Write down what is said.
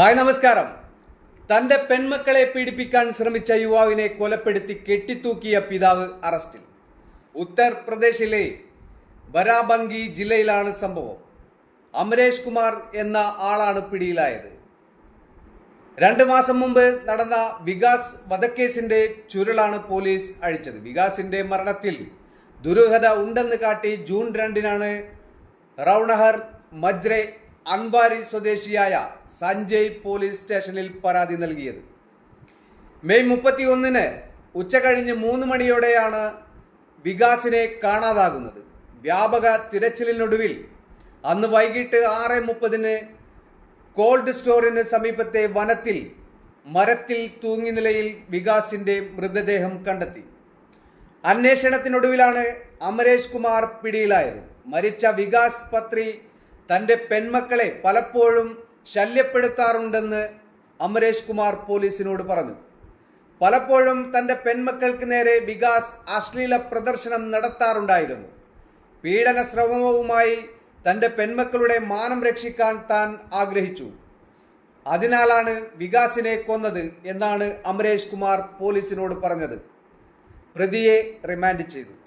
Hi നമസ്കാരം. തന്റെ പെൺമക്കളെ പീഡിപ്പിക്കാൻ ശ്രമിച്ച യുവാവിനെ കൊലപ്പെടുത്തി കെട്ടിത്തൂക്കിയ പിതാവ് അറസ്റ്റിൽ. ഉത്തർപ്രദേശിലെ ബരാബങ്കി ജില്ലയിലാണ് സംഭവം. അമരേഷ് കുമാർ എന്ന ആളാണ് പിടിയിലായത്. രണ്ട് മാസം മുമ്പ് നടന്ന വികാസ് വധക്കേസിന്റെ ചുരുളാണ് പോലീസ് അഴിച്ചത്. വികാസിന്റെ മരണത്തിൽ ദുരൂഹത ഉണ്ടെന്ന് കാട്ടി ജൂൺ രണ്ടിനാണ് റൌണഹർ മജ്രെ അൻവാരി സ്വദേശിയായ സഞ്ജയ് പോലീസ് സ്റ്റേഷനിൽ പരാതി നൽകിയത്. മെയ് മുപ്പത്തി ഒന്നിന് ഉച്ചകഴിഞ്ഞ് മൂന്ന് മണിയോടെയാണ് വികാസിനെ കാണാതാകുന്നത്. വ്യാപക തിരച്ചിലിനൊടുവിൽ അന്ന് വൈകിട്ട് ആറ് മുപ്പതിന് കോൾഡ് സ്റ്റോറിന് സമീപത്തെ വനത്തിൽ മരത്തിൽ തൂങ്ങി നിലയിൽ വികാസിന്റെ മൃതദേഹം കണ്ടെത്തി. അന്വേഷണത്തിനൊടുവിലാണ് അമരേഷ് കുമാർ പിടിയിലായത്. മരിച്ച വികാസ് പത്രി തന്റെ പെൺമക്കളെ പലപ്പോഴും ശല്യപ്പെടുത്താറുണ്ടെന്ന് അമരേഷ് കുമാർ പോലീസിനോട് പറഞ്ഞു. പലപ്പോഴും തന്റെ പെൺമക്കൾക്ക് നേരെ വികാസ് അശ്ലീല പ്രദർശനം നടത്താറുണ്ടായിരുന്നു. പീഡന ശ്രമവുമായി തന്റെ പെൺമക്കളുടെ മാനം രക്ഷിക്കാൻ താൻ ആഗ്രഹിച്ചു. അതിനാലാണ് വികാസിനെ കൊന്നത് എന്നാണ് അമരേഷ് കുമാർ പോലീസിനോട് പറഞ്ഞത്. പ്രതിയെ റിമാൻഡ് ചെയ്തു.